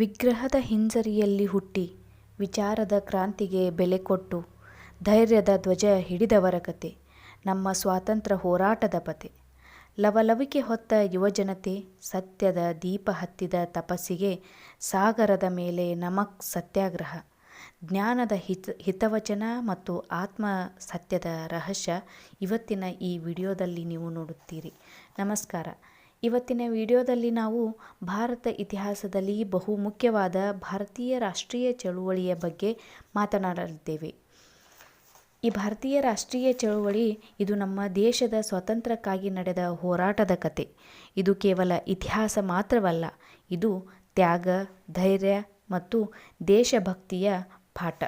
ವಿಗ್ರಹದ ಹಿಂಜರಿಯಲ್ಲಿ ಹುಟ್ಟಿ ವಿಚಾರದ ಕ್ರಾಂತಿಗೆ ಬೆಲೆ ಕೊಟ್ಟು ಧೈರ್ಯದ ಧ್ವಜ ಹಿಡಿದವರ ಕತೆ, ನಮ್ಮ ಸ್ವಾತಂತ್ರ್ಯ ಹೋರಾಟದ ಪತೆ. ಲವಲವಿಕೆ ಹೊತ್ತ ಯುವಜನತೆ ಸತ್ಯದ ದೀಪ ಹತ್ತಿದ ತಪಸ್ಸಿಗೆ ಸಾಗರದ ಮೇಲೆ ನಮಕ್ ಸತ್ಯಾಗ್ರಹ. ಜ್ಞಾನದ ಹಿತ, ಹಿತವಚನ ಮತ್ತು ಆತ್ಮ ಸತ್ಯದ ರಹಸ್ಯ ಇವತ್ತಿನ ಈ ವಿಡಿಯೋದಲ್ಲಿ ನೀವು ನೋಡುತ್ತೀರಿ. ನಮಸ್ಕಾರ. ಇವತ್ತಿನ ವಿಡಿಯೋದಲ್ಲಿ ನಾವು ಭಾರತ ಇತಿಹಾಸದಲ್ಲಿ ಬಹು ಮುಖ್ಯವಾದ ಭಾರತೀಯ ರಾಷ್ಟ್ರೀಯ ಚಳುವಳಿಯ ಬಗ್ಗೆ ಮಾತನಾಡಲಿದ್ದೇವೆ. ಈ ಭಾರತೀಯ ರಾಷ್ಟ್ರೀಯ ಚಳುವಳಿ ಇದು ನಮ್ಮ ದೇಶದ ಸ್ವಾತಂತ್ರ್ಯಕ್ಕಾಗಿ ನಡೆದ ಹೋರಾಟದ ಕತೆ. ಇದು ಕೇವಲ ಇತಿಹಾಸ ಮಾತ್ರವಲ್ಲ, ಇದು ತ್ಯಾಗ, ಧೈರ್ಯ ಮತ್ತು ದೇಶಭಕ್ತಿಯ ಪಾಠ.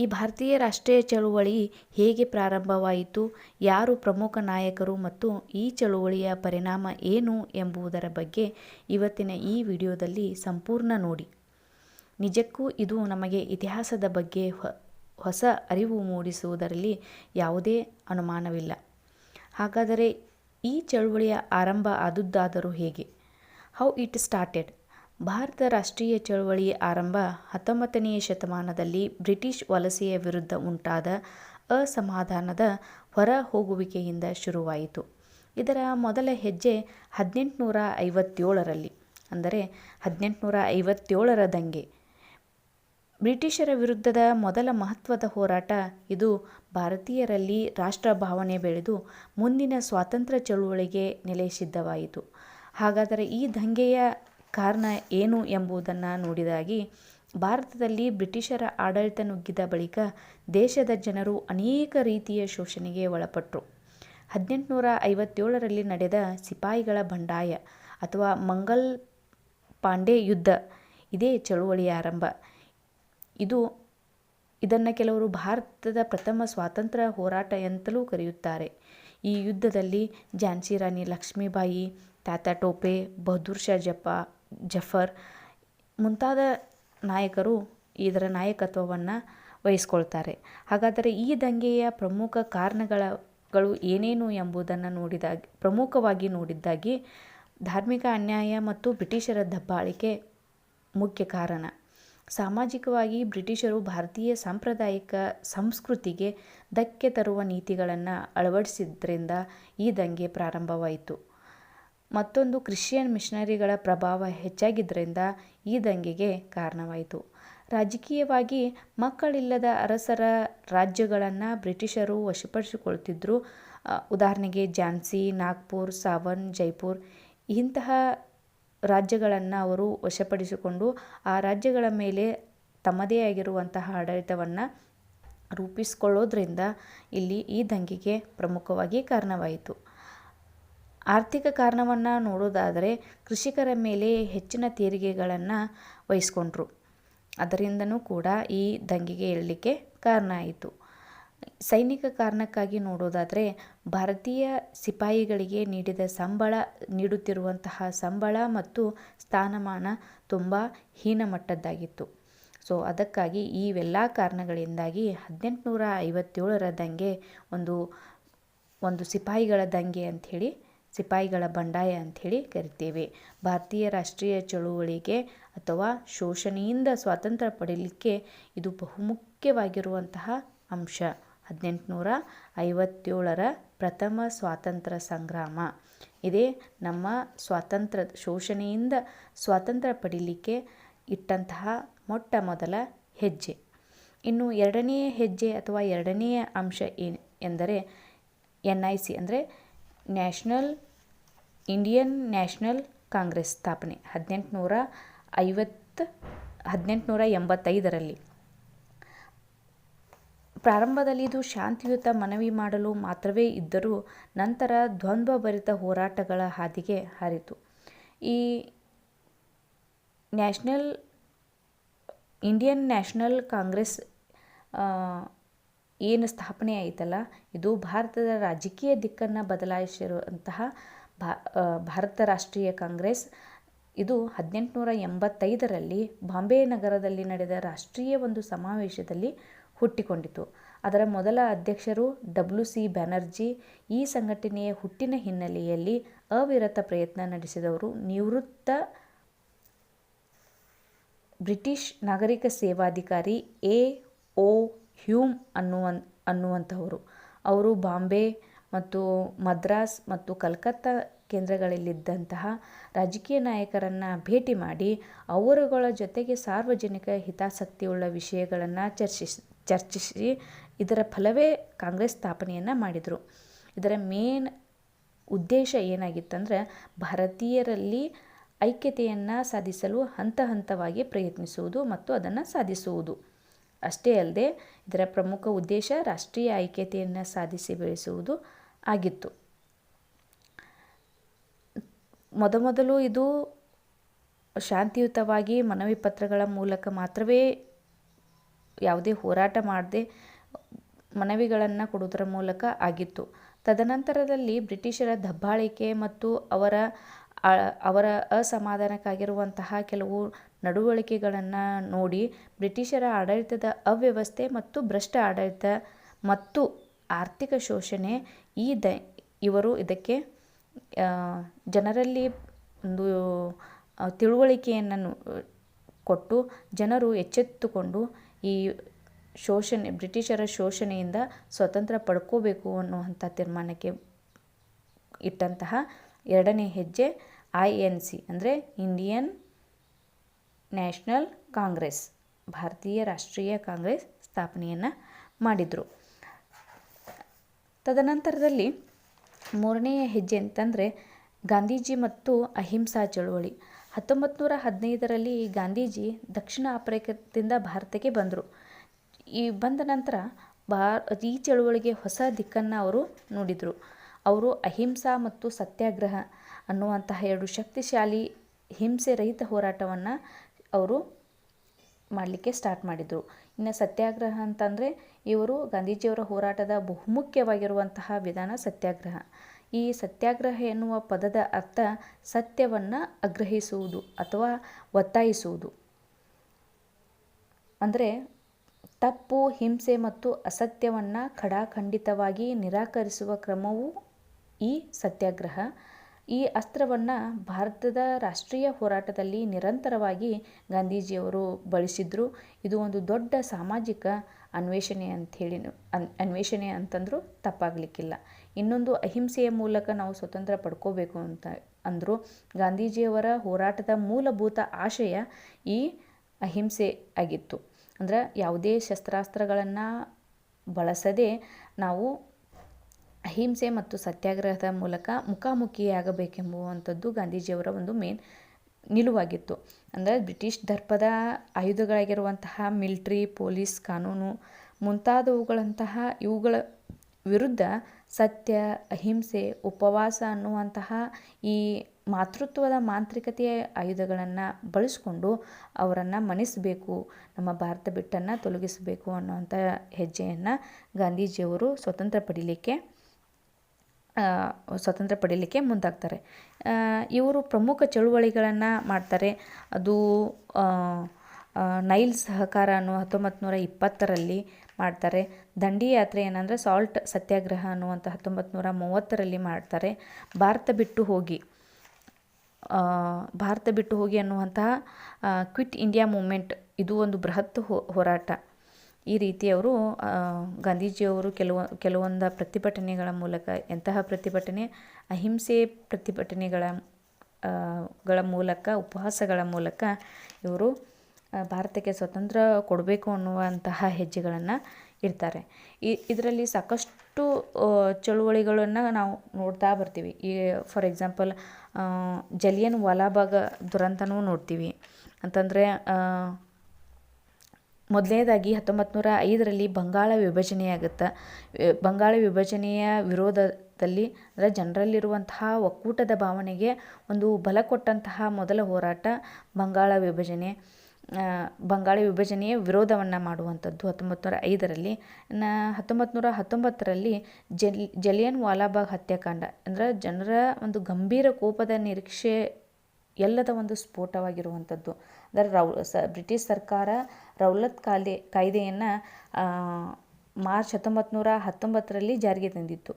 ಈ ಭಾರತೀಯ ರಾಷ್ಟ್ರೀಯ ಚಳುವಳಿ ಹೇಗೆ ಪ್ರಾರಂಭವಾಯಿತು, ಯಾರು ಪ್ರಮುಖ ನಾಯಕರು ಮತ್ತು ಈ ಚಳುವಳಿಯ ಪರಿಣಾಮ ಏನು ಎಂಬುದರ ಬಗ್ಗೆ ಇವತ್ತಿನ ಈ ವಿಡಿಯೋದಲ್ಲಿ ಸಂಪೂರ್ಣ ನೋಡಿ. ನಿಜಕ್ಕೂ ಇದು ನಮಗೆ ಇತಿಹಾಸದ ಬಗ್ಗೆ ಹೊಸ ಅರಿವು ಮೂಡಿಸುವುದರಲ್ಲಿ ಯಾವುದೇ ಅನುಮಾನವಿಲ್ಲ. ಹಾಗಾದರೆ ಈ ಚಳುವಳಿಯ ಆರಂಭ ಆದುದ್ದಾದರೂ ಹೇಗೆ? ಹೌ ಇಟ್ ಸ್ಟಾರ್ಟೆಡ್ ಭಾರತ ರಾಷ್ಟ್ರೀಯ ಚಳುವಳಿ ಆರಂಭ ಹತ್ತೊಂಬತ್ತನೆಯ ಶತಮಾನದಲ್ಲಿ ಬ್ರಿಟಿಷ್ ವಲಸೆಯ ವಿರುದ್ಧ ಉಂಟಾದ ಅಸಮಾಧಾನದ ಹೊರ ಹೋಗುವಿಕೆಯಿಂದ ಶುರುವಾಯಿತು. ಇದರ ಮೊದಲ ಹೆಜ್ಜೆ ಹದಿನೆಂಟುನೂರ ಐವತ್ತೇಳರಲ್ಲಿ ಅಂದರೆ ಹದಿನೆಂಟುನೂರ ಐವತ್ತೇಳರ ದಂಗೆ. ಬ್ರಿಟಿಷರ ವಿರುದ್ಧದ ಮೊದಲ ಮಹತ್ವದ ಹೋರಾಟ ಇದು. ಭಾರತೀಯರಲ್ಲಿ ರಾಷ್ಟ್ರ ಭಾವನೆ ಬೆಳೆದು ಮುಂದಿನ ಸ್ವಾತಂತ್ರ್ಯ ಚಳುವಳಿಗೆ ನೆಲೆ ಸಿದ್ಧವಾಯಿತು ಹಾಗಾದರೆ ಈ ದಂಗೆಯ ಕಾರಣ ಏನು ಎಂಬುದನ್ನು ನೋಡಿದಾಗಿ, ಭಾರತದಲ್ಲಿ ಬ್ರಿಟಿಷರ ಆಡಳಿತ ನುಗ್ಗಿದ ಬಳಿಕ ದೇಶದ ಜನರು ಅನೇಕ ರೀತಿಯ ಶೋಷಣೆಗೆ ಒಳಪಟ್ಟರು ಹದಿನೆಂಟುನೂರ ಐವತ್ತೇಳರಲ್ಲಿ ನಡೆದ ಸಿಪಾಯಿಗಳ ಬಂಡಾಯ ಅಥವಾ ಮಂಗಲ್ ಪಾಂಡೆ ಯುದ್ಧ ಇದೇ ಚಳುವಳಿಯ ಆರಂಭ. ಇದು, ಇದನ್ನು ಕೆಲವರು ಭಾರತದ ಪ್ರಥಮ ಸ್ವಾತಂತ್ರ್ಯ ಹೋರಾಟ ಎಂತಲೂ ಕರೆಯುತ್ತಾರೆ. ಈ ಯುದ್ಧದಲ್ಲಿ ಝಾನ್ಸಿ ರಾಣಿ ಲಕ್ಷ್ಮೀಬಾಯಿ, ತಾತ ಟೋಪೆ, ಬಹದ್ದೂರ್ ಶಾ ಜಪ ಜಫರ್, ಮುಂತಾದ ನಾಯಕರು ಇದರ ನಾಯಕತ್ವವನ್ನು ವಹಿಸ್ಕೊಳ್ತಾರೆ. ಹಾಗಾದರೆ ಈ ದಂಗೆಯ ಪ್ರಮುಖ ಕಾರಣಗಳು ಏನೇನು ಎಂಬುದನ್ನು ನೋಡಿದಾಗ, ಪ್ರಮುಖವಾಗಿ ನೋಡಿದ್ದಾಗಿ ಧಾರ್ಮಿಕ ಅನ್ಯಾಯ ಮತ್ತು ಬ್ರಿಟಿಷರ ದಬ್ಬಾಳಿಕೆ ಮುಖ್ಯ ಕಾರಣ. ಸಾಮಾಜಿಕವಾಗಿ ಬ್ರಿಟಿಷರು ಭಾರತೀಯ ಸಾಂಪ್ರದಾಯಿಕ ಸಂಸ್ಕೃತಿಗೆ ಧಕ್ಕೆ ತರುವ ನೀತಿಗಳನ್ನು ಅಳವಡಿಸಿದ್ರಿಂದ ಈ ದಂಗೆ ಪ್ರಾರಂಭವಾಯಿತು. ಮತ್ತೊಂದು ಕ್ರಿಶ್ಚಿಯನ್ ಮಿಷನರಿಗಳ ಪ್ರಭಾವ ಹೆಚ್ಚಾಗಿದ್ದರಿಂದ ಈ ದಂಗೆಗೆ ಕಾರಣವಾಯಿತು. ರಾಜಕೀಯವಾಗಿ ಮಕ್ಕಳಿಲ್ಲದ ಅರಸರ ರಾಜ್ಯಗಳನ್ನು ಬ್ರಿಟಿಷರು ವಶಪಡಿಸಿಕೊಳ್ತಿದ್ರು. ಉದಾಹರಣೆಗೆ ಝಾನ್ಸಿ, ನಾಗ್ಪುರ್, ಸಾವನ್, ಜೈಪುರ್ ಇಂತಹ ರಾಜ್ಯಗಳನ್ನು ಅವರು ವಶಪಡಿಸಿಕೊಂಡು ಆ ರಾಜ್ಯಗಳ ಮೇಲೆ ತಮ್ಮದೇ ಆಗಿರುವಂತಹ ಆಡಳಿತವನ್ನು ರೂಪಿಸಿಕೊಳ್ಳೋದ್ರಿಂದ ಇಲ್ಲಿ ಈ ದಂಗೆಗೆ ಪ್ರಮುಖವಾಗಿ ಕಾರಣವಾಯಿತು. ಆರ್ಥಿಕ ಕಾರಣವನ್ನು ನೋಡೋದಾದರೆ ಕೃಷಿಕರ ಮೇಲೆ ಹೆಚ್ಚಿನ ತೆರಿಗೆಗಳನ್ನು ವಹಿಸ್ಕೊಂಡ್ರು. ಅದರಿಂದನೂ ಕೂಡ ಈ ದಂಗೆಗೆ ಏಳಲಿಕ್ಕೆ ಕಾರಣ ಆಯಿತು. ಸೈನಿಕ ಕಾರಣಕ್ಕಾಗಿ ನೋಡೋದಾದರೆ ಭಾರತೀಯ ಸಿಪಾಯಿಗಳಿಗೆ ನೀಡಿದ ಸಂಬಳ, ನೀಡುತ್ತಿರುವಂತಹ ಸಂಬಳ ಮತ್ತು ಸ್ಥಾನಮಾನ ತುಂಬ ಹೀನಮಟ್ಟದ್ದಾಗಿತ್ತು. ಸೊ, ಅದಕ್ಕಾಗಿ ಇವೆಲ್ಲ ಕಾರಣಗಳಿಂದಾಗಿ ಹದಿನೆಂಟುನೂರ ಐವತ್ತೇಳರ ದಂಗೆ ಒಂದು ಒಂದು ಸಿಪಾಯಿಗಳ ದಂಗೆ ಅಂಥೇಳಿ ಸಿಪಾಯಿಗಳ ಬಂಡಾಯ ಅಂಥೇಳಿ ಕರಿತೇವೆ. ಭಾರತೀಯ ರಾಷ್ಟ್ರೀಯ ಚಳುವಳಿಗೆ ಅಥವಾ ಶೋಷಣೆಯಿಂದ ಸ್ವಾತಂತ್ರ್ಯ ಪಡೀಲಿಕ್ಕೆ ಇದು ಬಹುಮುಖ್ಯವಾಗಿರುವಂತಹ ಅಂಶ. ಹದಿನೆಂಟುನೂರ ಐವತ್ತೇಳರ ಪ್ರಥಮ ಸ್ವಾತಂತ್ರ್ಯ ಸಂಗ್ರಾಮ. ಇದೇ ನಮ್ಮ ಸ್ವಾತಂತ್ರ್ಯ, ಶೋಷಣೆಯಿಂದ ಸ್ವಾತಂತ್ರ್ಯ ಪಡೀಲಿಕ್ಕೆ ಇಟ್ಟಂತಹ ಮೊಟ್ಟ ಮೊದಲ ಹೆಜ್ಜೆ. ಇನ್ನು ಎರಡನೆಯ ಹೆಜ್ಜೆ ಅಥವಾ ಎರಡನೆಯ ಅಂಶ ಏನು ಎಂದರೆ ಎನ್ ಐ ಸಿ ಅಂದರೆ ನ್ಯಾಷನಲ್, ಇಂಡಿಯನ್ ನ್ಯಾಷನಲ್ ಕಾಂಗ್ರೆಸ್ ಸ್ಥಾಪನೆ ಹದಿನೆಂಟುನೂರ ಐವತ್ತು, ಹದಿನೆಂಟುನೂರ ಎಂಬತ್ತೈದರಲ್ಲಿ. ಪ್ರಾರಂಭದಲ್ಲಿ ಇದು ಶಾಂತಿಯುತ ಮನವಿ ಮಾಡಲು ಮಾತ್ರವೇ ಇದ್ದರೂ ನಂತರ ದ್ವಂದ್ವಭರಿತ ಹೋರಾಟಗಳ ಹಾದಿಗೆ ಹಾರಿತು. ಈ ನ್ಯಾಷನಲ್, ಇಂಡಿಯನ್ ನ್ಯಾಷನಲ್ ಕಾಂಗ್ರೆಸ್ ಏನು ಸ್ಥಾಪನೆ ಆಯಿತಲ್ಲ, ಇದು ಭಾರತದ ರಾಜಕೀಯ ದಿಕ್ಕನ್ನು ಬದಲಾಯಿಸಿರುವಂತಹ ಭಾರತ ರಾಷ್ಟ್ರೀಯ ಕಾಂಗ್ರೆಸ್. ಇದು ಹದಿನೆಂಟುನೂರ ಎಂಬತ್ತೈದರಲ್ಲಿ ಬಾಂಬೆ ನಗರದಲ್ಲಿ ನಡೆದ ರಾಷ್ಟ್ರೀಯ ಒಂದು ಸಮಾವೇಶದಲ್ಲಿ ಹುಟ್ಟಿಕೊಂಡಿತು. ಅದರ ಮೊದಲ ಅಧ್ಯಕ್ಷರು ಡಬ್ಲ್ಯೂ ಸಿ ಬ್ಯಾನರ್ಜಿ. ಈ ಸಂಘಟನೆಯ ಹುಟ್ಟಿನ ಹಿನ್ನೆಲೆಯಲ್ಲಿ ಅವಿರತ ಪ್ರಯತ್ನ ನಡೆಸಿದವರು ನಿವೃತ್ತ ಬ್ರಿಟಿಷ್ ನಾಗರಿಕ ಸೇವಾಧಿಕಾರಿ ಎ ಓ ಹ್ಯೂಮ್ ಅನ್ನುವ ಅನ್ನುವಂಥವರು. ಅವರು ಬಾಂಬೆ ಮತ್ತು ಮದ್ರಾಸ್ ಮತ್ತು ಕಲ್ಕತ್ತಾ ಕೇಂದ್ರಗಳಲ್ಲಿದ್ದಂತಹ ರಾಜಕೀಯ ನಾಯಕರನ್ನು ಭೇಟಿ ಮಾಡಿ ಅವರುಗಳ ಜೊತೆಗೆ ಸಾರ್ವಜನಿಕ ಹಿತಾಸಕ್ತಿಯುಳ್ಳ ವಿಷಯಗಳನ್ನು ಚರ್ಚಿಸಿ ಚರ್ಚಿಸಿ ಇದರ ಫಲವೇ ಕಾಂಗ್ರೆಸ್ ಸ್ಥಾಪನೆಯನ್ನು ಮಾಡಿದರು. ಇದರ ಮೇನ್ ಉದ್ದೇಶ ಏನಾಗಿತ್ತಂದರೆ ಭಾರತೀಯರಲ್ಲಿ ಐಕ್ಯತೆಯನ್ನು ಸಾಧಿಸಲು ಹಂತ ಹಂತವಾಗಿ ಪ್ರಯತ್ನಿಸುವುದು ಮತ್ತು ಅದನ್ನು ಸಾಧಿಸುವುದು. ಅಷ್ಟೇ ಅಲ್ಲದೆ ಇದರ ಪ್ರಮುಖ ಉದ್ದೇಶ ರಾಷ್ಟ್ರೀಯ ಐಕ್ಯತೆಯನ್ನು ಸಾಧಿಸಿ ಬೆಳೆಸುವುದು ಆಗಿತ್ತು. ಮೊದಮೊದಲು ಇದು ಶಾಂತಿಯುತವಾಗಿ ಮನವಿ ಪತ್ರಗಳ ಮೂಲಕ ಮಾತ್ರವೇ ಯಾವುದೇ ಹೋರಾಟ ಮಾಡದೆ ಮನವಿಗಳನ್ನು ಕೊಡುವುದರ ಮೂಲಕ ಆಗಿತ್ತು. ತದನಂತರದಲ್ಲಿ ಬ್ರಿಟಿಷರ ದಬ್ಬಾಳಿಕೆ ಮತ್ತು ಅವರ ಅವರ ಅಸಮಾಧಾನಕ್ಕಾಗಿರುವಂತಹ ಕೆಲವು ನಡವಳಿಕೆಗಳನ್ನು ನೋಡಿ ಬ್ರಿಟಿಷರ ಆಡಳಿತದ ಅವ್ಯವಸ್ಥೆ ಮತ್ತು ಭ್ರಷ್ಟ ಆಡಳಿತ ಮತ್ತು ಆರ್ಥಿಕ ಶೋಷಣೆ ಈ ದ ಇವರು ಇದಕ್ಕೆ ಜನರಲ್ಲಿ ಒಂದು ತಿಳುವಳಿಕೆಯನ್ನು ಕೊಟ್ಟು ಜನರು ಎಚ್ಚೆತ್ತುಕೊಂಡು ಈ ಶೋಷಣೆ, ಬ್ರಿಟಿಷರ ಶೋಷಣೆಯಿಂದ ಸ್ವತಂತ್ರ ಪಡ್ಕೋಬೇಕು ಅನ್ನುವಂಥ ತೀರ್ಮಾನಕ್ಕೆ ಇಟ್ಟಂತಹ ಎರಡನೇ ಹೆಜ್ಜೆ ಐ ಎನ್ ಸಿ, ಅಂದರೆ ಇಂಡಿಯನ್ ನ್ಯಾಷನಲ್ ಕಾಂಗ್ರೆಸ್, ಭಾರತೀಯ ರಾಷ್ಟ್ರೀಯ ಕಾಂಗ್ರೆಸ್ ಸ್ಥಾಪನೆಯನ್ನು ಮಾಡಿದರು. ತದನಂತರದಲ್ಲಿ ಮೂರನೆಯ ಹೆಜ್ಜೆ ಅಂತಂದರೆ ಗಾಂಧೀಜಿ ಮತ್ತು ಅಹಿಂಸಾ ಚಳುವಳಿ. ಹತ್ತೊಂಬತ್ತು ನೂರ ಹದಿನೈದರಲ್ಲಿ ಗಾಂಧೀಜಿ ದಕ್ಷಿಣ ಆಫ್ರಿಕಾದಿಂದ ಭಾರತಕ್ಕೆ ಬಂದರು. ಈ ಬಂದ ನಂತರ ಈ ಚಳುವಳಿಗೆ ಹೊಸ ದಿಕ್ಕನ್ನು ಅವರು ನೋಡಿದರು. ಅವರು ಅಹಿಂಸಾ ಮತ್ತು ಸತ್ಯಾಗ್ರಹ ಅನ್ನುವಂತಹ ಎರಡು ಶಕ್ತಿಶಾಲಿ ಹಿಂಸೆ ರಹಿತ ಹೋರಾಟವನ್ನು ಅವರು ಮಾಡಲಿಕ್ಕೆ ಸ್ಟಾರ್ಟ್ ಮಾಡಿದರು. ಇನ್ನು ಸತ್ಯಾಗ್ರಹ ಅಂತಂದರೆ ಇವರು ಗಾಂಧೀಜಿಯವರ ಹೋರಾಟದ ಬಹುಮುಖ್ಯವಾಗಿರುವಂತಹ ವಿಧಾನ ಸತ್ಯಾಗ್ರಹ. ಈ ಸತ್ಯಾಗ್ರಹ ಎನ್ನುವ ಪದದ ಅರ್ಥ ಸತ್ಯವನ್ನು ಆಗ್ರಹಿಸುವುದು ಅಥವಾ ಒತ್ತಾಯಿಸುವುದು. ಅಂದರೆ ತಪ್ಪು, ಹಿಂಸೆ ಮತ್ತು ಅಸತ್ಯವನ್ನು ಖಡಾಖಂಡಿತವಾಗಿ ನಿರಾಕರಿಸುವ ಕ್ರಮವು ಈ ಸತ್ಯಾಗ್ರಹ. ಈ ಅಸ್ತ್ರವನ್ನು ಭಾರತದ ರಾಷ್ಟ್ರೀಯ ಹೋರಾಟದಲ್ಲಿ ನಿರಂತರವಾಗಿ ಗಾಂಧೀಜಿಯವರು ಬಳಸಿದ್ರು. ಇದು ಒಂದು ದೊಡ್ಡ ಸಾಮಾಜಿಕ ಅನ್ವೇಷಣೆ ಅಂಥೇಳಿ ಅನ್, ಅನ್ವೇಷಣೆ ಅಂತಂದರೂ ತಪ್ಪಾಗಲಿಕ್ಕಿಲ್ಲ. ಇನ್ನೊಂದು ಅಹಿಂಸೆಯ ಮೂಲಕ ನಾವು ಸ್ವತಂತ್ರ ಪಡ್ಕೋಬೇಕು ಅಂತ ಅಂದರು. ಗಾಂಧೀಜಿಯವರ ಹೋರಾಟದ ಮೂಲಭೂತ ಆಶಯ ಈ ಅಹಿಂಸೆ ಆಗಿತ್ತು. ಅಂದ್ರೆ ಯಾವುದೇ ಶಸ್ತ್ರಾಸ್ತ್ರಗಳನ್ನು ಬಳಸದೆ ನಾವು ಅಹಿಂಸೆ ಮತ್ತು ಸತ್ಯಾಗ್ರಹದ ಮೂಲಕ ಮುಖಾಮುಖಿಯಾಗಬೇಕೆಂಬುವಂಥದ್ದು ಗಾಂಧೀಜಿಯವರ ಒಂದು ಮೇನ್ ನಿಲುವಾಗಿತ್ತು. ಅಂದರೆ ಬ್ರಿಟಿಷ್ ದರ್ಪದ ಆಯುಧಗಳಾಗಿರುವಂತಹ ಮಿಲ್ಟ್ರಿ, ಪೊಲೀಸ್ ಕಾನೂನು ಮುಂತಾದವುಗಳಂತಹ ಇವುಗಳ ವಿರುದ್ಧ ಸತ್ಯ, ಅಹಿಂಸೆ, ಉಪವಾಸ ಅನ್ನುವಂತಹ ಈ ಮಾತೃತ್ವದ ಮಾಂತ್ರಿಕತೆಯ ಆಯುಧಗಳನ್ನು ಬಳಸ್ಕೊಂಡು ಅವರನ್ನು ಮಣಿಸಬೇಕು, ನಮ್ಮ ಭಾರತ ಬಿಟ್ಟನ್ನು ತೊಲಗಿಸಬೇಕು ಅನ್ನುವಂಥ ಹೆಜ್ಜೆಯನ್ನು ಗಾಂಧೀಜಿಯವರು ಸ್ವತಂತ್ರ ಪಡೀಲಿಕ್ಕೆ ಸ್ವತಂತ್ರ ಪಡೀಲಿಕ್ಕೆ ಮುಂದಾಗ್ತಾರೆ. ಇವರು ಪ್ರಮುಖ ಚಳುವಳಿಗಳನ್ನು ಮಾಡ್ತಾರೆ. ಅದು ನೈಲ್ ಸಹಕಾರ ಅನ್ನೋ ಹತ್ತೊಂಬತ್ತು ನೂರ ಇಪ್ಪತ್ತರಲ್ಲಿ ಮಾಡ್ತಾರೆ. ದಂಡಿ ಯಾತ್ರೆ ಏನಂದರೆ ಸಾಲ್ಟ್ ಸತ್ಯಾಗ್ರಹ ಅನ್ನುವಂಥ ಹತ್ತೊಂಬತ್ತು ನೂರ ಮೂವತ್ತರಲ್ಲಿ ಮಾಡ್ತಾರೆ. ಭಾರತ ಬಿಟ್ಟು ಹೋಗಿ ಭಾರತ ಬಿಟ್ಟು ಹೋಗಿ ಅನ್ನುವಂತಹ ಕ್ವಿಟ್ ಇಂಡಿಯಾ ಮೂಮೆಂಟ್, ಇದು ಒಂದು ಬೃಹತ್ ಹೋರಾಟ. ಈ ರೀತಿ ಅವರು ಗಾಂಧೀಜಿಯವರು ಕೆಲವು, ಕೆಲವೊಂದು ಪ್ರತಿಭಟನೆಗಳ ಮೂಲಕ, ಎಂತಹ ಪ್ರತಿಭಟನೆ? ಅಹಿಂಸೆ ಪ್ರತಿಭಟನೆಗಳ ಗಳ ಮೂಲಕ ಉಪವಾಸಗಳ ಮೂಲಕ ಇವರು ಭಾರತಕ್ಕೆ ಸ್ವತಂತ್ರ ಕೊಡಬೇಕು ಅನ್ನುವಂತಹ ಹೆಜ್ಜೆಗಳನ್ನು ಇಡ್ತಾರೆ. ಈ, ಇದರಲ್ಲಿ ಸಾಕಷ್ಟು ಚಳುವಳಿಗಳನ್ನು ನಾವು ನೋಡ್ತಾ ಬರ್ತೀವಿ. ಈ, ಫಾರ್ ಎಕ್ಸಾಂಪಲ್ ಜಲಿಯನ್ ವಾಲಾಬಾಗ್ ದುರಂತನೂ ನೋಡ್ತೀವಿ. ಅಂತಂದರೆ ಮೊದಲನೇದಾಗಿ ಹತ್ತೊಂಬತ್ತು ನೂರ ಐದರಲ್ಲಿ ಬಂಗಾಳ ವಿಭಜನೆಯಾಗುತ್ತೆ. ಬಂಗಾಳ ವಿಭಜನೆಯ ವಿರೋಧದಲ್ಲಿ, ಅಂದರೆ ಜನರಲ್ಲಿರುವಂತಹ ಒಕ್ಕೂಟದ ಭಾವನೆಗೆ ಒಂದು ಬಲ ಕೊಟ್ಟಂತಹ ಮೊದಲ ಹೋರಾಟ ಬಂಗಾಳ ವಿಭಜನೆ. ಬಂಗಾಳ ವಿಭಜನೆಯ ವಿರೋಧವನ್ನು ಮಾಡುವಂಥದ್ದು ಹತ್ತೊಂಬತ್ತು ನೂರ ಐದರಲ್ಲಿ ಹತ್ತೊಂಬತ್ತು ನೂರ ಹತ್ತೊಂಬತ್ತರಲ್ಲಿ ಜಲ್, ಜಲಿಯನ್ ವಾಲಾಬಾಗ್ ಹತ್ಯಾಕಾಂಡ, ಅಂದರೆ ಜನರ ಒಂದು ಗಂಭೀರ ಕೋಪದ ನಿರೀಕ್ಷೆ ಎಲ್ಲದ ಒಂದು ಸ್ಫೋಟವಾಗಿರುವಂಥದ್ದು. ಅಂದರೆ ರೌ, ಸ, ಬ್ರಿಟಿಷ್ ಸರ್ಕಾರ ರೌಲತ್ ಕಾಯ್ದೆ, ಕಾಯ್ದೆಯನ್ನು ಮಾರ್ಚ್ ಹತ್ತೊಂಬತ್ತು ನೂರ ಹತ್ತೊಂಬತ್ತರಲ್ಲಿ ಜಾರಿಗೆ ತಂದಿತ್ತು.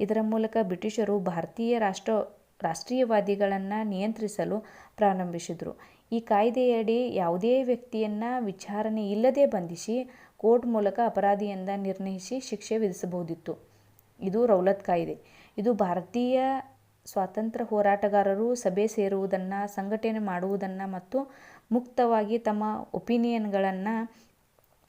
ಇದರ ಮೂಲಕ ಬ್ರಿಟಿಷರು ಭಾರತೀಯ ರಾಷ್ಟ್ರ, ರಾಷ್ಟ್ರೀಯವಾದಿಗಳನ್ನು ನಿಯಂತ್ರಿಸಲು ಪ್ರಾರಂಭಿಸಿದರು. ಈ ಕಾಯ್ದೆಯಡಿ ಯಾವುದೇ ವ್ಯಕ್ತಿಯನ್ನು ವಿಚಾರಣೆ ಇಲ್ಲದೆ ಬಂಧಿಸಿ, ಕೋರ್ಟ್ ಮೂಲಕ ಅಪರಾಧಿಯಿಂದ ನಿರ್ಣಯಿಸಿ ಶಿಕ್ಷೆ ವಿಧಿಸಬಹುದಿತ್ತು. ಇದು ರೌಲತ್ ಕಾಯ್ದೆ. ಇದು ಭಾರತೀಯ ಸ್ವಾತಂತ್ರ್ಯ ಹೋರಾಟಗಾರರು ಸಭೆ ಸೇರುವುದನ್ನು, ಸಂಘಟನೆ ಮಾಡುವುದನ್ನು ಮತ್ತು ಮುಕ್ತವಾಗಿ ತಮ್ಮ ಒಪಿನಿಯನ್ಗಳನ್ನು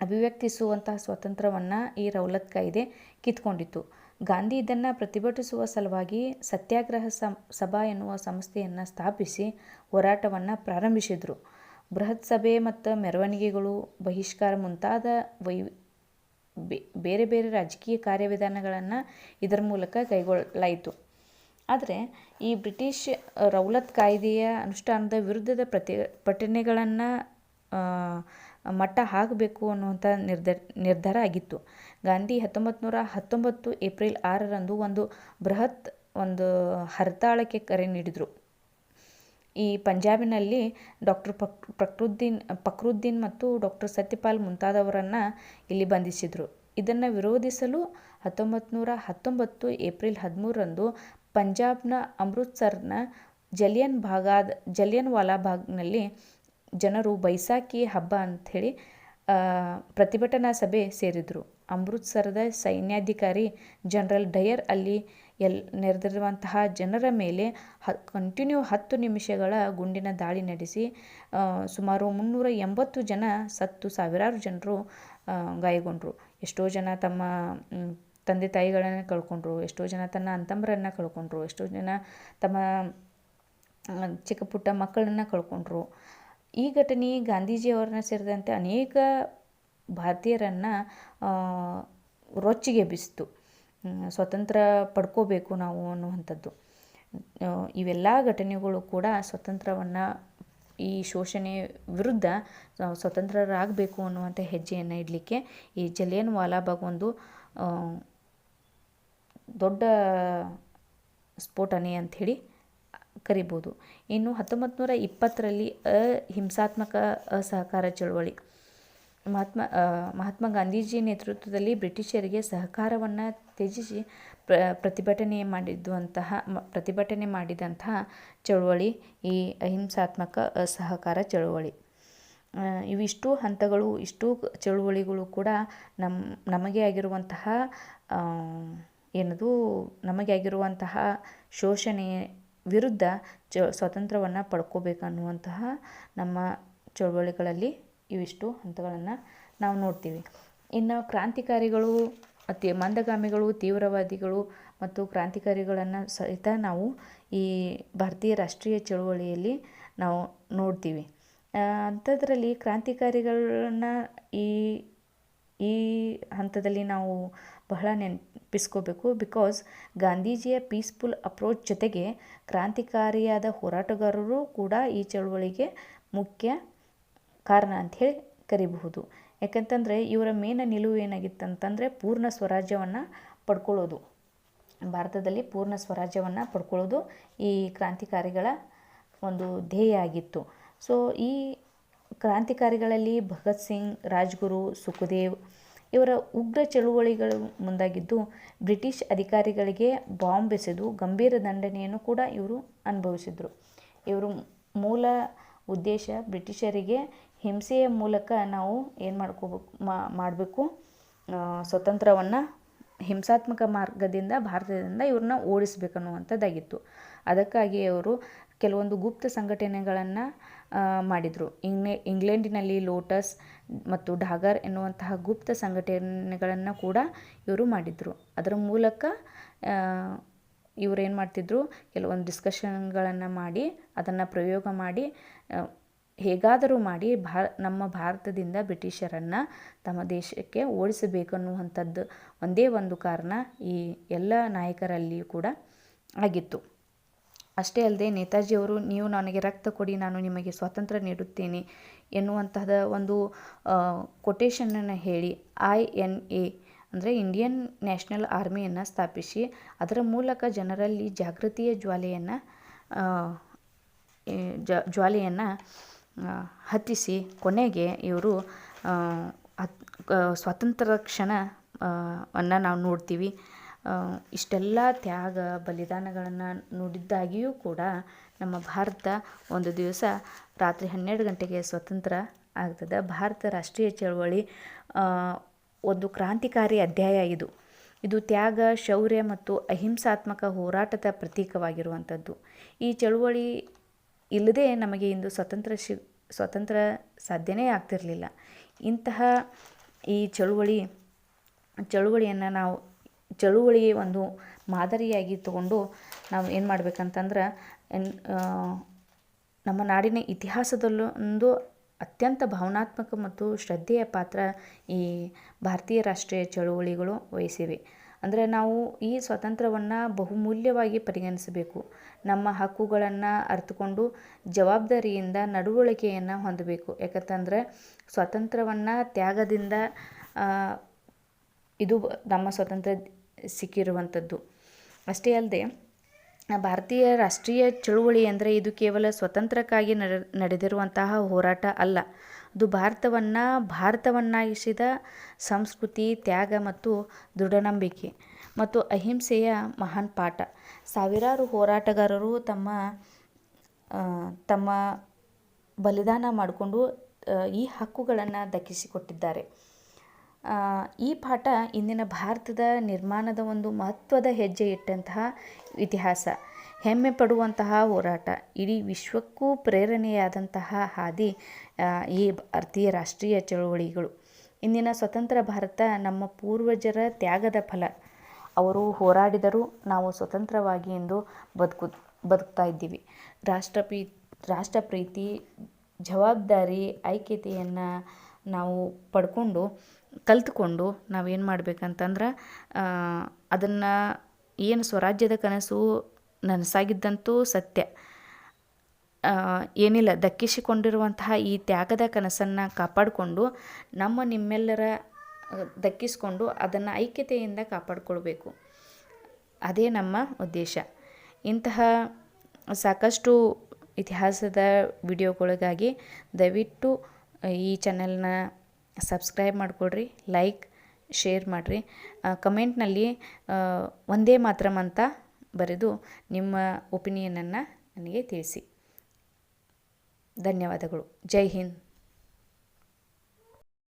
ಅಭಿವ್ಯಕ್ತಿಸುವಂತಹ ಸ್ವಾತಂತ್ರ್ಯವನ್ನು ಈ ರೌಲತ್ ಕಾಯ್ದೆ ಕಿತ್ಕೊಂಡಿತ್ತು. ಗಾಂಧಿ ಇದನ್ನು ಪ್ರತಿಭಟಿಸುವ ಸಲುವಾಗಿ ಸತ್ಯಾಗ್ರಹ ಸಭಾ ಎನ್ನುವ ಸಂಸ್ಥೆಯನ್ನು ಸ್ಥಾಪಿಸಿ ಹೋರಾಟವನ್ನು ಪ್ರಾರಂಭಿಸಿದರು. ಬೃಹತ್ ಸಭೆ ಮತ್ತು ಮೆರವಣಿಗೆಗಳು, ಬಹಿಷ್ಕಾರ ಮುಂತಾದ ವೈ ಬೇರೆ ಬೇರೆ ರಾಜಕೀಯ ಕಾರ್ಯವಿಧಾನಗಳನ್ನು ಇದರ ಮೂಲಕ ಕೈಗೊಳ್ಳಲಾಯಿತು. ಆದರೆ ಈ ಬ್ರಿಟಿಷ್ ರೌಲತ್ ಕಾಯ್ದೆಯ ಅನುಷ್ಠಾನದ ವಿರುದ್ಧದ ಪ್ರತಿ ಪ್ರತಿಭಟನೆಗಳನ್ನು ಮಟ್ಟ ಹಾಕಬೇಕು ಅನ್ನುವಂಥ ನಿರ್ಧಾರ ನಿರ್ಧಾರ ಆಗಿತ್ತು. ಗಾಂಧಿ ಹತ್ತೊಂಬತ್ತು ನೂರ ಹತ್ತೊಂಬತ್ತು ಏಪ್ರಿಲ್ ಆರರಂದು ಒಂದು ಬೃಹತ್ ಒಂದು ಹರ್ತಾಳಕ್ಕೆ ಕರೆ ನೀಡಿದರು. ಈ ಪಂಜಾಬಿನಲ್ಲಿ ಡಾಕ್ಟರ್ ಪಕ್, ಪಕ್ರುದ್ದೀನ್ ಫಕ್ರುದ್ದೀನ್ ಮತ್ತು ಡಾಕ್ಟರ್ ಸತ್ಯಪಾಲ್ ಮುಂತಾದವರನ್ನು ಇಲ್ಲಿ ಬಂಧಿಸಿದರು. ಇದನ್ನು ವಿರೋಧಿಸಲು ಹತ್ತೊಂಬತ್ತು ನೂರ ಹತ್ತೊಂಬತ್ತು ಏಪ್ರಿಲ್ ಹದಿಮೂರರಂದು ಪಂಜಾಬ್ನ ಅಮೃತ್ಸರ್ನ ಜಲಿಯನ್ ಭಾಗಾದ ಜಲಿಯನ್ ವಾಲಾ ಭಾಗ್ನಲ್ಲಿ ಜನರು ಬೈಸಾಖಿ ಹಬ್ಬ ಅಂಥೇಳಿ ಪ್ರತಿಭಟನಾ ಸಭೆ ಸೇರಿದರು. ಅಮೃತ್ಸರದ ಸೈನ್ಯಾಧಿಕಾರಿ ಜನರಲ್ ಡಯರ್ ಅಲ್ಲಿ ಎಲ್, ನೆರೆದಿರುವಂತಹ ಜನರ ಮೇಲೆ ಹ ಕಂಟಿನ್ಯೂ ಹತ್ತು ನಿಮಿಷಗಳ ಗುಂಡಿನ ದಾಳಿ ನಡೆಸಿ ಸುಮಾರು ಮುನ್ನೂರ ಎಂಬತ್ತು ಜನ, ಸತ್ತು ಸಾವಿರಾರು ಜನರು ಗಾಯಗೊಂಡರು. ಎಷ್ಟೋ ಜನ ತಮ್ಮ ತಂದೆ ತಾಯಿಗಳನ್ನು ಕಳ್ಕೊಂಡ್ರು, ಎಷ್ಟೋ ಜನ ತನ್ನ ಅಂತಂಬರನ್ನು ಕಳ್ಕೊಂಡ್ರು, ಎಷ್ಟೋ ಜನ ತಮ್ಮ ಚಿಕ್ಕ ಪುಟ್ಟ ಮಕ್ಕಳನ್ನು ಕಳ್ಕೊಂಡ್ರು. ಈ ಘಟನೆ ಗಾಂಧೀಜಿಯವರನ್ನ ಸೇರಿದಂತೆ ಅನೇಕ ಭಾರತೀಯರನ್ನು ಬಿಸ್ತು ಸ್ವತಂತ್ರ ಪಡ್ಕೋಬೇಕು ನಾವು ಅನ್ನುವಂಥದ್ದು. ಇವೆಲ್ಲ ಘಟನೆಗಳು ಕೂಡ ಸ್ವತಂತ್ರವನ್ನು ಈ ಶೋಷಣೆ ವಿರುದ್ಧ ಸ್ವತಂತ್ರರಾಗಬೇಕು ಅನ್ನುವಂಥ ಹೆಜ್ಜೆಯನ್ನು ಇಡಲಿಕ್ಕೆ ಈ ಜಲಿಯನ್ ವಾಲಾಬಾಗ್ ಒಂದು ದೊಡ್ಡ ಸ್ಫೋಟನೆ ಅಂಥೇಳಿ ಕರಿಬೋದು. ಇನ್ನು ಹತ್ತೊಂಬತ್ತು ನೂರ ಇಪ್ಪತ್ತರಲ್ಲಿ ಅಹಿಂಸಾತ್ಮಕ ಅಸಹಕಾರ ಚಳುವಳಿ. ಮಹಾತ್ಮ ಮಹಾತ್ಮ ಗಾಂಧೀಜಿ ನೇತೃತ್ವದಲ್ಲಿ ಬ್ರಿಟಿಷರಿಗೆ ಸಹಕಾರವನ್ನು ತ್ಯಜಿಸಿ ಪ್ರ, ಪ್ರತಿಭಟನೆ ಮಾಡಿದ್ದುವಂತಹ ಪ್ರತಿಭಟನೆ ಮಾಡಿದಂತಹ ಚಳುವಳಿ, ಈ ಅಹಿಂಸಾತ್ಮಕ ಅಸಹಕಾರ ಚಳುವಳಿ. ಇವಿಷ್ಟು ಹಂತಗಳು, ಇಷ್ಟು ಚಳುವಳಿಗಳು ಕೂಡ ನಮ್ಮ ನಮಗೆ ಆಗಿರುವಂತಹ ಏನದು ನಮಗೆ ಆಗಿರುವಂತಹ ಶೋಷಣೆ ವಿರುದ್ಧ ಚ ಸ್ವಾತಂತ್ರ್ಯವನ್ನು ಪಡ್ಕೋಬೇಕನ್ನುವಂತಹ ನಮ್ಮ ಚಳುವಳಿಗಳಲ್ಲಿ ಇವಿಷ್ಟು ಹಂತಗಳನ್ನು ನಾವು ನೋಡ್ತೀವಿ. ಇನ್ನು ಕ್ರಾಂತಿಕಾರಿಗಳು, ಅತಿ ಮಂದಗಾಮಿಗಳು, ತೀವ್ರವಾದಿಗಳು ಮತ್ತು ಕ್ರಾಂತಿಕಾರಿಗಳನ್ನು ಸಹಿತ ನಾವು ಈ ಭಾರತೀಯ ರಾಷ್ಟ್ರೀಯ ಚಳುವಳಿಯಲ್ಲಿ ನಾವು ನೋಡ್ತೀವಿ. ಅಂಥದ್ರಲ್ಲಿ ಕ್ರಾಂತಿಕಾರಿಗಳನ್ನ ಈ ಈ ಹಂತದಲ್ಲಿ ನಾವು ಬಹಳ ನೆನಪಿಸ್ಕೋಬೇಕು ಬಿಕಾಸ್ ಗಾಂಧೀಜಿಯ ಪೀಸ್ಫುಲ್ ಅಪ್ರೋಚ್ ಜೊತೆಗೆ ಕ್ರಾಂತಿಕಾರಿಯಾದ ಹೋರಾಟಗಾರರು ಕೂಡ ಈ ಚಳುವಳಿಗೆ ಮುಖ್ಯ ಕಾರಣ ಅಂಥೇಳಿ ಕರಿಬಹುದು. ಯಾಕಂತಂದರೆ ಇವರ ಮೇನ ನಿಲುವು ಏನಾಗಿತ್ತಂತಂದರೆ ಪೂರ್ಣ ಸ್ವರಾಜ್ಯವನ್ನು ಪಡ್ಕೊಳ್ಳೋದು. ಭಾರತದಲ್ಲಿ ಪೂರ್ಣ ಸ್ವರಾಜ್ಯವನ್ನು ಪಡ್ಕೊಳ್ಳೋದು ಈ ಕ್ರಾಂತಿಕಾರಿಗಳ ಒಂದು ಧ್ಯೇಯ ಆಗಿತ್ತು. ಸೊ ಈ ಕ್ರಾಂತಿಕಾರಿಗಳಲ್ಲಿ ಭಗತ್ ಸಿಂಗ್, ರಾಜ್ಗುರು, ಸುಖದೇವ್ ಇವರ ಉಗ್ರ ಚಳುವಳಿಗಳು ಮುಂದಾಗಿದ್ದು, ಬ್ರಿಟಿಷ್ ಅಧಿಕಾರಿಗಳಿಗೆ ಬಾಂಬ್ ಎಸೆದು ಗಂಭೀರ ದಂಡನೆಯನ್ನು ಕೂಡ ಇವರು ಅನುಭವಿಸಿದರು. ಇವರು ಮೂಲ ಉದ್ದೇಶ ಬ್ರಿಟಿಷರಿಗೆ ಹಿಂಸೆಯ ಮೂಲಕ ನಾವು ಏನು ಮಾಡ್ಕೋಬೇಕು ಮಾಡಬೇಕು? ಸ್ವತಂತ್ರವನ್ನು ಹಿಂಸಾತ್ಮಕ ಮಾರ್ಗದಿಂದ, ಭಾರತದಿಂದ ಇವ್ರನ್ನ ಓಡಿಸ್ಬೇಕನ್ನುವಂಥದ್ದಾಗಿತ್ತು. ಅದಕ್ಕಾಗಿ ಅವರು ಕೆಲವೊಂದು ಗುಪ್ತ ಸಂಘಟನೆಗಳನ್ನು ಮಾಡಿದರು. ಇಂಗ್ಲೆ, ಇಂಗ್ಲೆಂಡಿನಲ್ಲಿ ಲೋಟಸ್ ಮತ್ತು ಢಾಗರ್ ಎನ್ನುವಂತಹ ಗುಪ್ತ ಸಂಘಟನೆಗಳನ್ನು ಕೂಡ ಇವರು ಮಾಡಿದರು. ಅದರ ಮೂಲಕ ಇವರೇನು ಮಾಡ್ತಿದ್ರು? ಕೆಲವೊಂದು ಡಿಸ್ಕಷನ್ಗಳನ್ನು ಮಾಡಿ, ಅದನ್ನು ಪ್ರಯೋಗ ಮಾಡಿ ಹೇಗಾದರೂ ಮಾಡಿ ಭಾರ ನಮ್ಮ ಭಾರತದಿಂದ ಬ್ರಿಟಿಷರನ್ನು ತಮ್ಮ ದೇಶಕ್ಕೆ ಓಡಿಸಬೇಕನ್ನುವಂಥದ್ದು ಒಂದೇ ಒಂದು ಕಾರಣ ಈ ಎಲ್ಲ ನಾಯಕರಲ್ಲಿಯೂ ಕೂಡ ಆಗಿತ್ತು. ಅಷ್ಟೇ ಅಲ್ಲದೆ ನೇತಾಜಿಯವರು, ನೀವು ನನಗೆ ರಕ್ತ ಕೊಡಿ, ನಾನು ನಿಮಗೆ ಸ್ವಾತಂತ್ರ್ಯ ನೀಡುತ್ತೇನೆ ಎನ್ನುವಂತಹದ ಒಂದು ಕೊಟೇಶನನ್ನು ಹೇಳಿ ಐ ಎನ್ ಎ ಅಂದರೆ ಇಂಡಿಯನ್ ನ್ಯಾಷನಲ್ ಆರ್ಮಿಯನ್ನು ಸ್ಥಾಪಿಸಿ, ಅದರ ಮೂಲಕ ಜನರಲ್ಲಿ ಜಾಗೃತಿಯ ಜ್ವಾಲೆಯನ್ನು ಜ್ವಾಲೆಯನ್ನು ಹತ್ತಿಸಿ ಕೊನೆಗೆ ಇವರು ಹತ್ ಸ್ವಾತಂತ್ರ್ಯ ಕ್ಷಣ ಅನ್ನು ನಾವು ನೋಡ್ತೀವಿ. ಇಷ್ಟೆಲ್ಲ ತ್ಯಾಗ ಬಲಿದಾನಗಳನ್ನು ನೋಡಿದ್ದಾಗಿಯೂ ಕೂಡ ನಮ್ಮ ಭಾರತ ಒಂದು ದಿವಸ ರಾತ್ರಿ ಹನ್ನೆರಡು ಗಂಟೆಗೆ ಸ್ವತಂತ್ರ ಆಗ್ತದೆ. ಭಾರತ ರಾಷ್ಟ್ರೀಯ ಚಳವಳಿ ಒಂದು ಕ್ರಾಂತಿಕಾರಿ ಅಧ್ಯಾಯ ಇದು. ಇದು ತ್ಯಾಗ, ಶೌರ್ಯ ಮತ್ತು ಅಹಿಂಸಾತ್ಮಕ ಹೋರಾಟದ ಪ್ರತೀಕವಾಗಿರುವಂಥದ್ದು. ಈ ಚಳುವಳಿ ಇಲ್ಲದೆ ನಮಗೆ ಇಂದು ಸ್ವತಂತ್ರ ಶಿ, ಸ್ವತಂತ್ರ ಸಾಧ್ಯನೇ ಆಗ್ತಿರಲಿಲ್ಲ. ಇಂತಹ ಈ ಚಳುವಳಿ, ಚಳುವಳಿಯನ್ನು ನಾವು ಚಳುವಳಿ ಒಂದು ಮಾದರಿಯಾಗಿ ತಗೊಂಡು ನಾವು ಏನು ಮಾಡ್ಬೇಕಂತಂದ್ರೆ ನಮ್ಮ ನಾಡಿನ ಇತಿಹಾಸದಲ್ಲೂ ಒಂದು ಅತ್ಯಂತ ಭಾವನಾತ್ಮಕ ಮತ್ತು ಶ್ರದ್ಧೆಯ ಪಾತ್ರ ಈ ಭಾರತೀಯ ರಾಷ್ಟ್ರೀಯ ಚಳುವಳಿಗಳು ವಹಿಸಿವೆ. ಅಂದರೆ ನಾವು ಈ ಸ್ವಾತಂತ್ರ್ಯವನ್ನು ಬಹುಮೂಲ್ಯವಾಗಿ ಪರಿಗಣಿಸಬೇಕು. ನಮ್ಮ ಹಕ್ಕುಗಳನ್ನು ಅರಿತುಕೊಂಡು ಜವಾಬ್ದಾರಿಯಿಂದ ನಡವಳಿಕೆಯನ್ನು ಹೊಂದಬೇಕು. ಯಾಕಂತಂದರೆ ಸ್ವಾತಂತ್ರ್ಯವನ್ನು ತ್ಯಾಗದಿಂದ ಇದು ನಮ್ಮ ಸ್ವಾತಂತ್ರ್ಯ ಸಿಕ್ಕಿರುವಂಥದ್ದು. ಅಷ್ಟೇ ಅಲ್ಲದೆ, ಭಾರತೀಯ ರಾಷ್ಟ್ರೀಯ ಚಳುವಳಿ ಅಂದರೆ ಇದು ಕೇವಲ ಸ್ವತಂತ್ರಕ್ಕಾಗಿ ನಡೆ, ನಡೆದಿರುವಂತಹ ಹೋರಾಟ ಅಲ್ಲ. ಅದು ಭಾರತವನ್ನು, ಭಾರತವನ್ನಾಗಿಸಿದ ಸಂಸ್ಕೃತಿ, ತ್ಯಾಗ ಮತ್ತು ದೃಢನಂಬಿಕೆ ಮತ್ತು ಅಹಿಂಸೆಯ ಮಹಾನ್ ಪಾಠ. ಸಾವಿರಾರು ಹೋರಾಟಗಾರರು ತಮ್ಮ ತಮ್ಮ ಬಲಿದಾನ ಮಾಡಿಕೊಂಡು ಈ ಹಕ್ಕುಗಳನ್ನು ದಕ್ಕಿಸಿಕೊಟ್ಟಿದ್ದಾರೆ. ಈ ಪಾಠ ಇಂದಿನ ಭಾರತದ ನಿರ್ಮಾಣದ ಒಂದು ಮಹತ್ವದ ಹೆಜ್ಜೆ ಇಟ್ಟಂತಹ ಇತಿಹಾಸ. ಹೆಮ್ಮೆ ಪಡುವಂತಹ ಹೋರಾಟ. ಇಡೀ ವಿಶ್ವಕ್ಕೂ ಪ್ರೇರಣೆಯಾದಂತಹ ಹಾದಿ ಈ ಭಾರತೀಯ ರಾಷ್ಟ್ರೀಯ ಚಳುವಳಿಗಳು. ಇಂದಿನ ಸ್ವತಂತ್ರ ಭಾರತ ನಮ್ಮ ಪೂರ್ವಜರ ತ್ಯಾಗದ ಫಲ. ಅವರು ಹೋರಾಡಿದರೂ ನಾವು ಸ್ವತಂತ್ರವಾಗಿ ಎಂದು ಬದುಕು, ಬದುಕ್ತಾ ಇದ್ದೀವಿ. ರಾಷ್ಟ್ರಪಿ, ರಾಷ್ಟ್ರಪ್ರೀತಿ, ಜವಾಬ್ದಾರಿ, ಐಕ್ಯತೆಯನ್ನು ನಾವು ಪಡ್ಕೊಂಡು ಕಲ್ತ್ಕೊಂಡು ನಾವೇನು ಮಾಡ್ಬೇಕಂತಂದ್ರೆ ಅದನ್ನು ಏನು ಸ್ವರಾಜ್ಯದ ಕನಸು ನನಸಾಗಿದ್ದಂತೂ ಸತ್ಯ. ಏನಿಲ್ಲ, ದಕ್ಕಿಸಿಕೊಂಡಿರುವಂತಹ ಈ ತ್ಯಾಗದ ಕನಸನ್ನು ಕಾಪಾಡಿಕೊಂಡು ನಮ್ಮ ನಿಮ್ಮೆಲ್ಲರ ದಕ್ಕಿಸಿಕೊಂಡು ಅದನ್ನು ಐಕ್ಯತೆಯಿಂದ ಕಾಪಾಡಿಕೊಳ್ಬೇಕು. ಅದೇ ನಮ್ಮ ಉದ್ದೇಶ. ಇಂತಹ ಸಾಕಷ್ಟು ಇತಿಹಾಸದ ವಿಡಿಯೋಗಳಿಗಾಗಿ ದಯವಿಟ್ಟು ಈ ಚಾನಲ್ನ ಸಬ್ಸ್ಕ್ರೈಬ್ ಮಾಡಿಕೊಡ್ರಿ, ಲೈಕ್, ಶೇರ್ ಮಾಡಿರಿ. ಕಮೆಂಟ್ನಲ್ಲಿ ಒಂದೇ ಮಾತ್ರ ಅಂತ ಬರೆದು ನಿಮ್ಮ ಒಪಿನಿಯನನ್ನು ನನಗೆ ತಿಳಿಸಿ. ಧನ್ಯವಾದಗಳು. ಜೈ ಹಿಂದ್.